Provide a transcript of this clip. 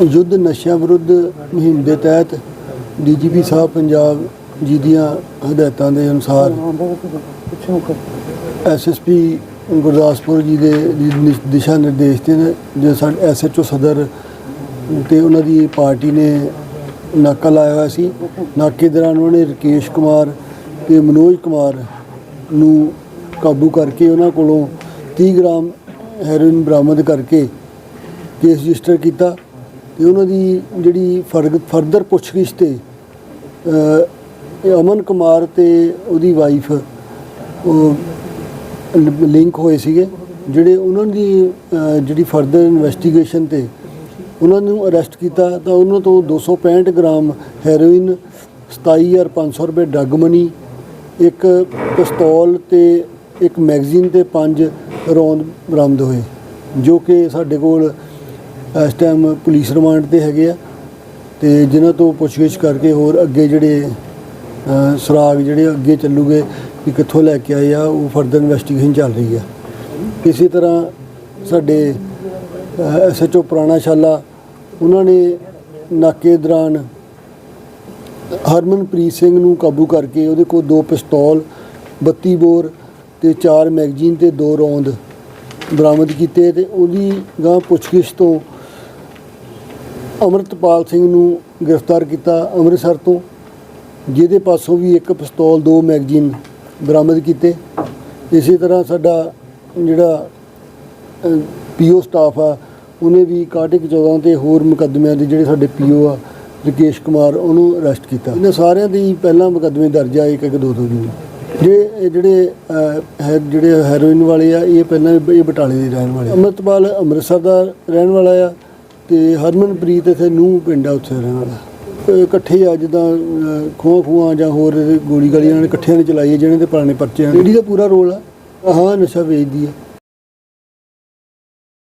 ਯੁੱਧ ਨਸ਼ਿਆਂ ਵਿਰੁੱਧ ਮੁਹਿੰਮ ਦੇ ਤਹਿਤ ਡੀਜੀਪੀ ਸਾਹਿਬ ਪੰਜਾਬ ਜੀ ਦੀਆਂ ਹਦਾਇਤਾਂ ਦੇ ਅਨੁਸਾਰ ਐਸਐਸਪੀ ਗੁਰਦਾਸਪੁਰ ਜੀ ਦੇ ਦਿ- ਦਿਸ਼ਾ ਨਿਰਦੇਸ਼ ਤੇ ਨੇ, ਜੋ ਸਾਡੇ ਐਸਐਚਓ ਸਦਰ ਤੇ ਉਹਨਾਂ ਦੀ ਪਾਰਟੀ ਨੇ ਨਾਕਾ ਲਾਇਆ ਹੋਇਆ ਸੀ। ਨਾਕੇ ਦੌਰਾਨ ਉਹਨਾਂ ਨੇ ਰਕੇਸ਼ ਕੁਮਾਰ ਤੇ ਮਨੋਜ ਕੁਮਾਰ ਨੂੰ ਕਾਬੂ ਕਰਕੇ ਉਹਨਾਂ ਕੋਲੋਂ 30 ਗ੍ਰਾਮ ਹੈਰੋਇਨ ਬਰਾਮਦ ਕਰਕੇ ਕੇਸ ਰਜਿਸਟਰ ਕੀਤਾ। ਤੇ ਉਹਨਾਂ ਦੀ ਜਿਹੜੀ ਫਰਗ- ਫਰਦਰ ਪੁੱਛਗਿੱਛ ਤੇ ਅਮਨ ਕੁਮਾਰ ਤੇ ਉਹਦੀ ਵਾਈਫ ਉਹ ਲਿੰਕ ਹੋਏ ਸੀਗੇ, ਜਿਹੜੇ ਉਹਨਾਂ ਦੀ ਜਿਹੜੀ ਫਰਦਰ ਇਨਵੈਸਟੀਗੇਸ਼ਨ ਤੇ ਉਹਨਾਂ ਨੂੰ ਅਰੈਸਟ ਕੀਤਾ, ਤਾਂ ਉਹਨਾਂ ਤੋਂ 265 ਗ੍ਰਾਮ ਹੈਰੋਇਨ 27500 ਰੁਪਏ ਡਰੱਗ ਮਨੀ ਇੱਕ ਪਿਸਤੌਲ ਤੇ ਇੱਕ ਮੈਗਜ਼ੀਨ ਤੇ ਪੰਜ ਰੌਂਦ ਬਰਾਮਦ ਹੋਏ, ਜੋ ਕਿ ਸਾਡੇ ਕੋਲ ਇਸ ਟਾਈਮ ਪੁਲਿਸ ਰਿਮਾਂਡ ਤੇ ਹੈਗੇ ਆ ਤੇ ਜਿਨ੍ਹਾਂ ਤੋਂ ਪੁੱਛਗਿੱਛ ਕਰਕੇ ਹੋਰ ਅੱਗੇ ਜਿਹੜੇ ਅ, ਸੁਰਾਗ ਜਿਹੜੇ ਅੱਗੇ ਚੱਲੂਗੇ ਕਿ ਕਿੱਥੋਂ ਲੈ ਕੇ ਆਏ ਆ ਉਹ ਫਰਦਰ ਇਨਵੈਸਟੀਗੇਸ਼ਨ ਚੱਲ ਰਹੀ ਆ। ਇਸੇ ਤਰ੍ਹਾਂ ਸਾਡੇ ਐਸਐਚਓ ਪੁਰਾਣਾ ਸ਼ਾਲਾ ਉਹਨਾਂ ਨੇ ਨਾਕੇ ਦੌਰਾਨ ਹਰਮਨਪ੍ਰੀਤ ਸਿੰਘ ਨੂੰ ਕਾਬੂ ਕਰਕੇ ਉਹਦੇ ਕੋਲ ਦੋ ਪਿਸਤੌਲ 32 ਬੋਰ ਤੇ ਚਾਰ ਮੈਗਜ਼ੀਨ ਤੇ ਦੋ ਰੌਂਦ ਬਰਾਮਦ ਕੀਤੇ ਤੇ ਉਹਦੀ ਗਾਂ ਪੁੱਛਗਿੱਛ ਤੋਂ ਅਮਰਤਪਾਲ ਸਿੰਘ ਨੂੰ ਗ੍ਰਿਫਤਾਰ ਕੀਤਾ ਅੰਮ੍ਰਿਤਸਰ ਤੋਂ, ਜਿਹਦੇ ਪਾਸੋਂ ਵੀ ਇੱਕ ਪਿਸਤੌਲ, ਦੋ ਮੈਗਜ਼ੀਨ ਬਰਾਮਦ ਕੀਤੇ। ਇਸੇ ਤਰ੍ਹਾਂ ਸਾਡਾ ਜਿਹੜਾ ਪੀਓ ਸਟਾਫ ਆ, ਉਹਨੇ ਵੀ ਕਾਟਿਕ 14 ਤੇ ਹੋਰ ਮੁਕੱਦਮਿਆਂ ਦੇ ਜਿਹੜੇ ਸਾਡੇ ਪੀਓ ਆ, ਰਕੇਸ਼ ਕੁਮਾਰ, ਉਹਨੂੰ ਅਰੈਸਟ ਕੀਤਾ। ਇਹਨਾਂ ਸਾਰਿਆਂ ਦੀ ਪਹਿਲਾਂ ਮੁਕੱਦਮੇ ਦਰਜ ਆ ਇੱਕ ਇੱਕ ਦੋ ਦੋ ਜੀ ਜੇ ਇਹ ਜਿਹੜੇ ਹੈ, ਜਿਹੜੇ ਹੈਰੋਇਨ ਵਾਲੇ ਆ, ਇਹ ਪਹਿਲਾਂ ਇਹ ਬਟਾਲੇ ਦੇ ਰਹਿਣ ਵਾਲੇ ਆ। ਅੰਮ੍ਰਿਤਪਾਲ ਅੰਮ੍ਰਿਤਸਰ ਦਾ ਰਹਿਣ ਵਾਲਾ ਆ ਤੇ ਹਰਮਨਪ੍ਰੀਤ ਇੱਥੇ ਨੂੰ ਪਿੰਡ ਆ ਉੱਥੇ ਰਹਿਣ ਵਾਲਾ। ਇਕੱਠੇ ਆ ਜਿੱਦਾਂ ਖੂਹਾਂ ਖੂਹਾਂ ਜਾਂ ਹੋਰ ਗੋਲੀ ਗਾਲੀਆਂ ਨਾਲ ਇਕੱਠਿਆਂ ਨੇ ਚਲਾਈ ਹੈ ਜਿਹਨਾਂ ਦੇ ਪੁਰਾਣੇ ਪਰਚੇ ਆ ਜਿਹੜੀ ਦਾ ਪੂਰਾ ਰੋਲ ਆ। ਹਾਂ ਨਸ਼ਾ ਵੇਚਦੀ ਆ।